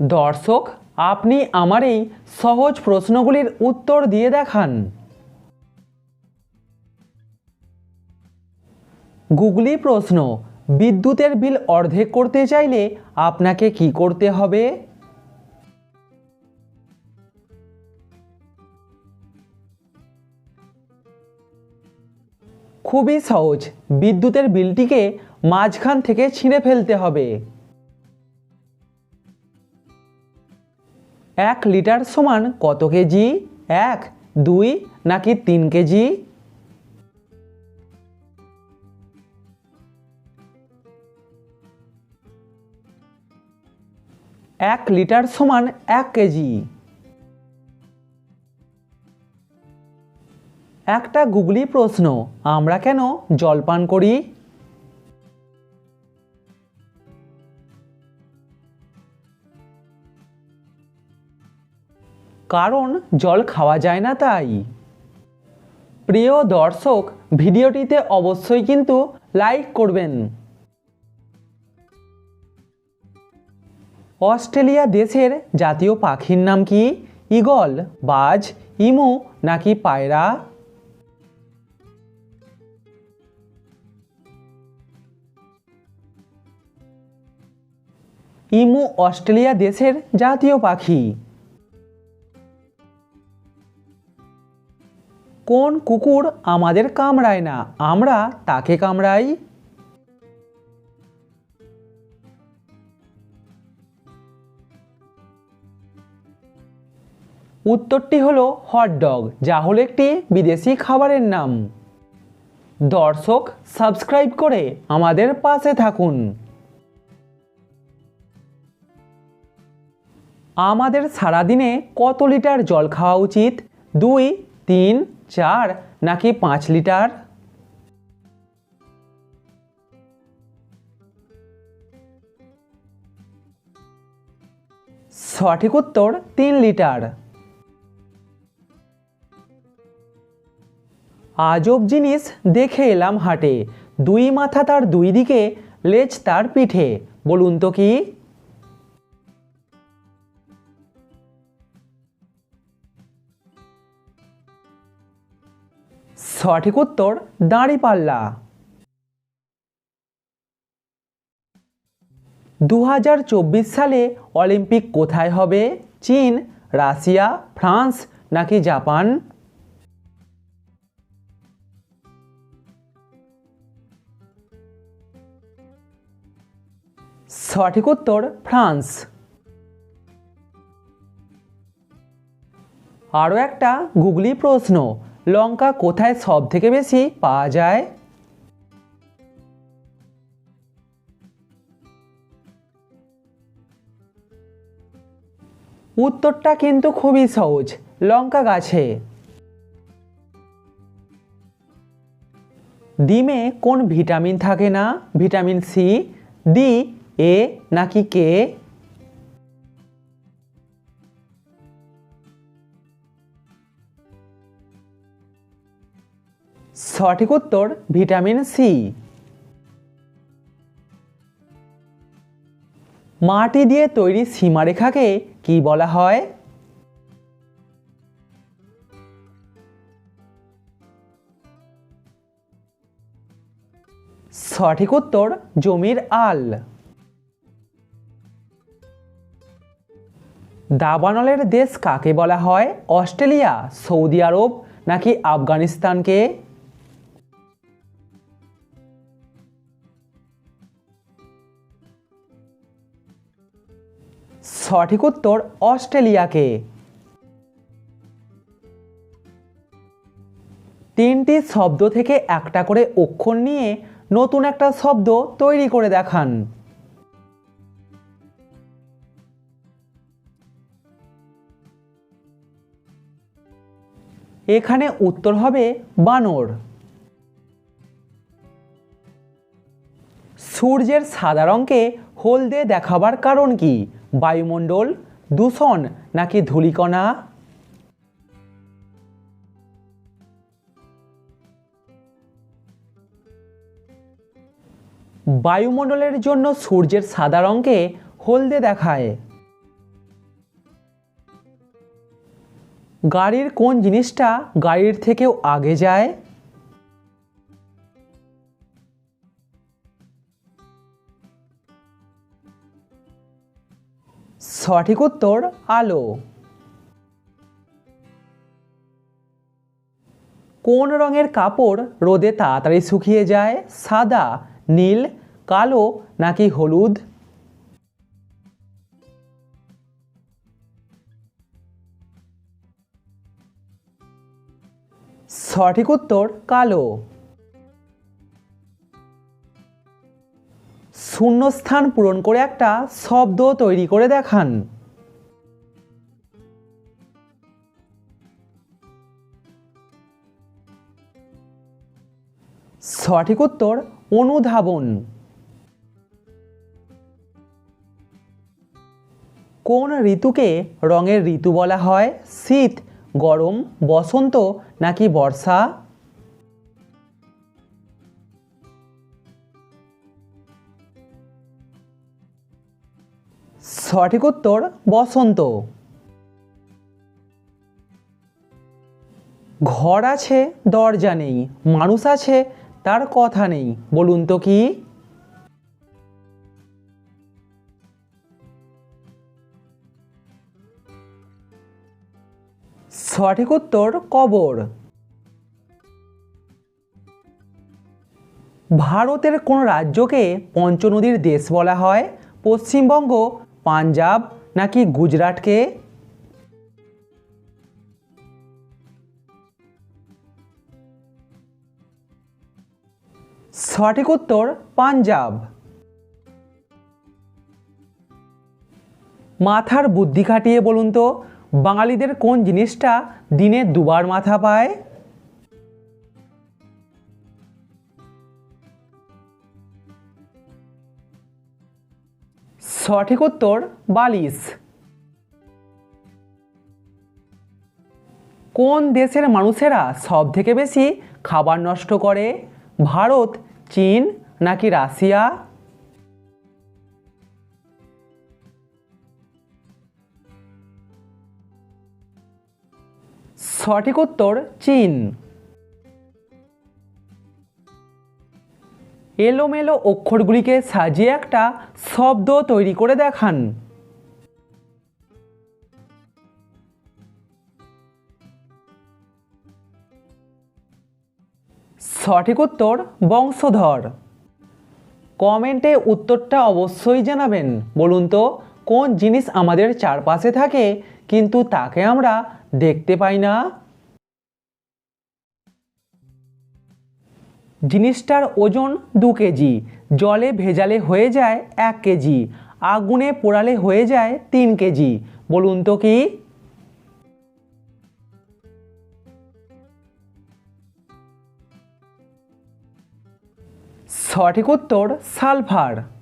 দর্শক, আপনি আমার এই সহজ প্রশ্নগুলির উত্তর দিয়ে দেখান। গুগলি প্রশ্ন, বিদ্যুতের বিল অর্ধেক করতে চাইলে আপনাকে কি করতে হবে? খুবই সহজ, বিদ্যুতের বিলটিকে মাঝখান থেকে ছিঁড়ে ফেলতে হবে। এক লিটার সমান কত কেজি? এক, দুই, নাকি তিন কেজি? এক লিটার সমান এক কেজি। একটা গুগলি প্রশ্ন, আমরা কেন জল পান করি? কারণ জল খাওয়া যায় না তাই। প্রিয় দর্শক, ভিডিওটিতে অবশ্যই কিন্তু লাইক করবেন। অস্ট্রেলিয়া দেশের জাতীয় পাখির নাম কি? ঈগল বাজ, ইমু নাকি পায়রা? ইমু অস্ট্রেলিয়া দেশের জাতীয় পাখি। কোন কুকুর আমাদের কামড়ায় না? আমরা তাকে কামড়াই। উত্তরটি হলো হটডগ যা হলো একটি বিদেশি খাবারের নাম। দর্শক সাবস্ক্রাইব করে আমাদের পাশে থাকুন। আমাদের সারাদিনে কত লিটার জল খাওয়া উচিত? দুই, তিন চার নাকি পাঁচ লিটার? সঠিক উত্তর, তিন লিটার। আজব জিনিস দেখে এলাম হাটে। দুই মাথা তার দুই দিকে, লেজ তার পিঠে। বলুন তো কি? সঠিক উত্তর দাঁড়িপাল্লা। দু হাজার চব্বিশ সালে অলিম্পিক কোথায় হবে? চীন, রাশিয়া, ফ্রান্স নাকি জাপান? সঠিক উত্তর ফ্রান্স। আরও একটা গুগলি প্রশ্ন। লঙ্কা কোথায় সব থেকে বেশি পাওয়া যায়? উত্তরটা কিন্তু খুবই সহজ, লঙ্কা গাছে। ডিমে কোন ভিটামিন থাকে না? ভিটামিন সি, ডি, এ, নাকি কে? সঠিক উত্তর ভিটামিন সি। মাটি দিয়ে তৈরি সীমারেখাকে কি বলা হয়? সঠিক উত্তর জমির আল। দাবানলের দেশ কাকে বলা হয়? অস্ট্রেলিয়া, সৌদি আরব নাকি আফগানিস্তানকে? সঠিক উত্তর অস্ট্রেলিয়াকে। তিনটি শব্দ থেকে একটা করে অক্ষর নিয়ে নতুন একটা শব্দ তৈরি করে দেখান। এখানে উত্তর হবে বানর। সূর্যের সাদা রঙকে হলদে দেখাবার কারণ কি? বায়ুমণ্ডল, দূষণ নাকি ধূলিকণা? বায়ুমণ্ডলের জন্য সূর্যের সাদা রঙকে হলদে দেখায়। গাড়ির কোন জিনিসটা গাড়ির থেকেও আগে যায়? সঠিক উত্তর, আলো। কোন রঙের কাপড় রোদে তাড়াতাড়ি শুকিয়ে যায়? সাদা, নীল, কালো, নাকি হলুদ? সঠিক উত্তর, কালো। শূন্যস্থান পূরণ করে একটা শব্দ তৈরি করে দেখান। সঠিক উত্তর, অনুধাবন। কোন ঋতুকে রঙের ঋতু বলা হয়? শীত, গরম, বসন্ত নাকি বর্ষা? সঠিক উত্তর, বসন্ত। ঘর আছে, দরজা নেই, মানুষ আছে, তার কথা নেই, বলুন তো কি? সঠিক উত্তর, কবর। ভারতের কোন রাজ্যকে পঞ্চনদীর দেশ বলা হয়? পশ্চিমবঙ্গ পাঞ্জাব নাকি গুজরাটকে? সঠিক উত্তর, পাঞ্জাব। মাথার বুদ্ধি খাটিয়ে বলুন তো, বাঙালিদের কোন জিনিসটা দিনে দুবার মাথা পায়? সঠিক উত্তর, বালিশ। কোন দেশের মানুষেরা সব থেকে বেশি খাবার নষ্ট করে? ভারত, চীন নাকি রাশিয়া? সঠিক উত্তর, চীন। এলোমেলো অক্ষরগুলিকে সাজিয়ে একটা শব্দ তৈরি করে দেখান। সঠিক উত্তর, বংশধর। কমেন্টে উত্তরটা অবশ্যই জানাবেন। বলুন তো, কোন জিনিস আমাদের চারপাশে থাকে, কিন্তু তাকে আমরা দেখতে পাই না? জিনিসটার ওজন দু কেজি, জলে ভেজালে হয়ে যায় এক কেজি, আগুনে পোড়ালে হয়ে যায় তিন কেজি, বলুন তো কি? সঠিক উত্তর, সালফার।